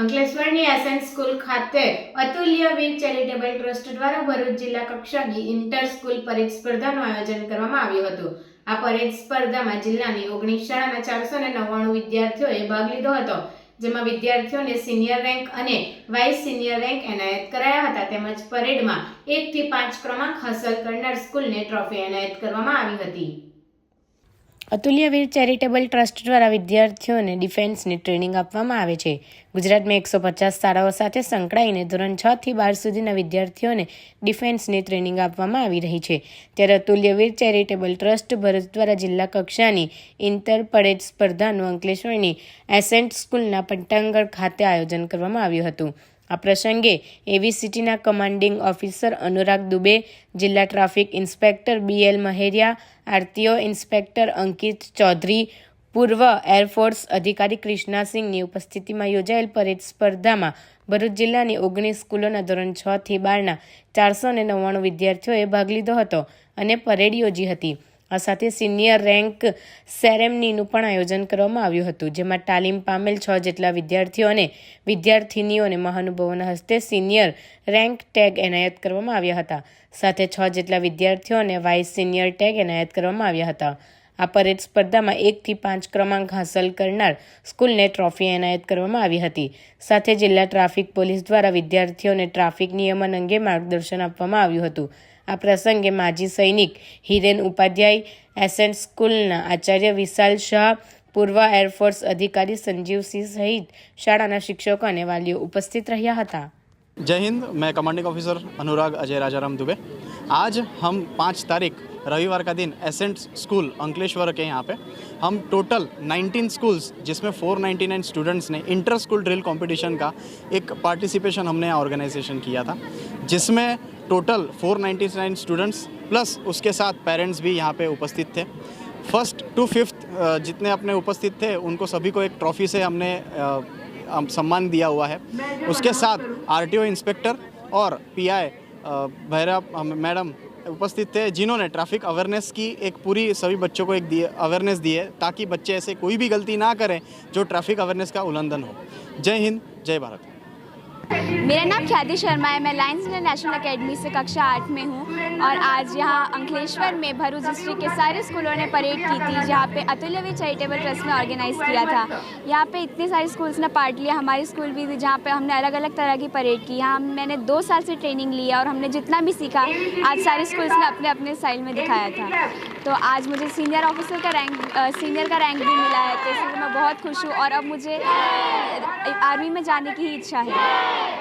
અંકલેશ્વરની SN school ખાતે અતુલ્ય વીર charitable trust દ્વારા ભરૂચ જિલ્લા કક્ષાની ઇન્ટર સ્કૂલ પરેડ સ્પર્ધાનું આયોજન કરવામાં આવ્યું હતું. આ પરેડ સ્પર્ધામાં જિલ્લાની ઓગણીસ શાળાના ચારસો ને નવ્વાણું વિદ્યાર્થીઓએ ભાગ લીધો હતો, જેમાં વિદ્યાર્થીઓને સિનિયર રેન્ક અને વાઇસ સિનિયર રેન્ક એનાયત કરાયા હતા. તેમજ પરેડમાં એકથી પાંચ ક્રમાંક હાંસલ કરનાર સ્કૂલને ટ્રોફી એનાયત કરવામાં આવી હતી. અતુલ્યવીર ચેરિટેબલ ટ્રસ્ટ દ્વારા વિદ્યાર્થીઓને ડિફેન્સની ટ્રેનિંગ આપવામાં આવે છે. ગુજરાતમાં એકસો પચાસ શાળાઓ સાથે સંકળાઈને ધોરણ છ થી બાર સુધીના વિદ્યાર્થીઓને ડિફેન્સની ટ્રેનિંગ આપવામાં આવી રહી છે. ત્યારે અતુલ્યવીર ચેરિટેબલ ટ્રસ્ટ ભરત દ્વારા જિલ્લા કક્ષાની ઇન્ટર પરેડ સ્પર્ધાનું અંકલેશ્વરની એસેન્ટ સ્કૂલના પટ્ટાંગણ ખાતે આયોજન કરવામાં આવ્યું હતું. આ પ્રસંગે એવી સિટીના કમાન્ડિંગ ઓફિસર અનુરાગ દુબે, જિલ્લા traffic inspector B L Maheriya RTO inspector Ankit Chaudhary, પૂર્વ એરફોર્સ અધિકારી કૃષ્ણાસિંહની ઉપસ્થિતિમાં યોજાયેલ પરેડ સ્પર્ધામાં ભરૂચ જિલ્લાની ઓગણીસ સ્કૂલોના ધોરણ છ થી બારના ચારસો ને નવ્વાણું વિદ્યાર્થીઓએ ભાગ લીધો હતો અને પરેડ યોજી હતી. આ સાથે સિનિયર રેન્ક સેરેમનીનું પણ આયોજન કરવામાં આવ્યું હતું, જેમાં તાલીમ પામેલ છ જેટલા વિદ્યાર્થીઓ અને વિદ્યાર્થિનીઓને મહાનુભાવોના હસ્તે સિનિયર રેન્ક ટેગ એનાયત કરવામાં આવ્યા હતા. સાથે છ જેટલા વિદ્યાર્થીઓને વાઇસ સિનિયર ટેગ એનાયત કરવામાં આવ્યા હતા. આ પરેડ સ્પર્ધામાં એકથી પાંચ ક્રમાંક હાંસલ કરનાર સ્કૂલને ટ્રોફી એનાયત કરવામાં આવી હતી સાથે જિલ્લા ટ્રાફિક પોલીસ દ્વારા વિદ્યાર્થીઓને ટ્રાફિક નિયમન અંગે માર્ગદર્શન આપવામાં આવ્યું હતું આ પ્રસંગે માજી સૈનિક હિરેન ઉપાધ્યાય એસએન સ્કૂલના આચાર્ય વિશાલ શાહ પૂર્વ એરફોર્સ અધિકારી સંજીવસિંહ સહિત શાળાના શિક્ષકો અને વાલીઓ ઉપસ્થિત રહ્યા હતા जय हिंद मैं कमांडिंग ऑफिसर अनुराग अजय राजाराम दुबे आज हम पाँच तारीख रविवार का दिन एसेंट स्कूल अंकलेश्वर के यहाँ पे। हम टोटल 19 स्कूल्स जिसमें 499 स्टूडेंट्स ने इंटर स्कूल ड्रिल कंपटीशन का एक पार्टिसिपेशन हमने ऑर्गेनाइजेशन किया था, जिसमें टोटल 499 स्टूडेंट्स प्लस उसके साथ पेरेंट्स भी यहाँ पे उपस्थित थे। फ़र्स्ट टू फिफ्थ जितने अपने उपस्थित थे, उनको सभी को एक ट्रॉफी से हमने सम्मान दिया हुआ है। उसके साथ आरटीओ इंस्पेक्टर और पीआई भैरव मैडम उपस्थित थे जिन्होंने ट्रैफिक अवेयरनेस की एक पूरी सभी बच्चों को एक दिए अवेयरनेस दी है ताकि बच्चे ऐसे कोई भी गलती ना करें जो ट्रैफिक अवेयरनेस का उल्लंघन हो जय हिंद जय भारत मेरा नाम ख्याति शर्मा है। मैं लायंस इंटरनेशनल एकेडमी से कक्षा आठ में हूँ और आज यहाँ अंकलेश्वर में भरूच डिस्ट्रिक्ट के सारे स्कूलों ने परेड की थी, जहाँ पे अतुल्यवीर चैरिटेबल ट्रस्ट ने ऑर्गेनाइज किया था। यहाँ पे इतने सारे स्कूल्स ने पार्ट लिया। हमारी स्कूल भी थी, जहाँ पे हमने अलग अलग तरह की परेड की। यहाँ मैंने दो साल से ट्रेनिंग ली और हमने जितना भी सीखा, आज सारे स्कूल्स ने अपने अपने स्टाइल में दिखाया था। तो आज मुझे सीनियर ऑफिसर का रैंक सीनियर का रैंक भी मिला है तो इसलिए मैं बहुत खुश हूँ और अब मुझे आर्मी में जाने की ही इच्छा है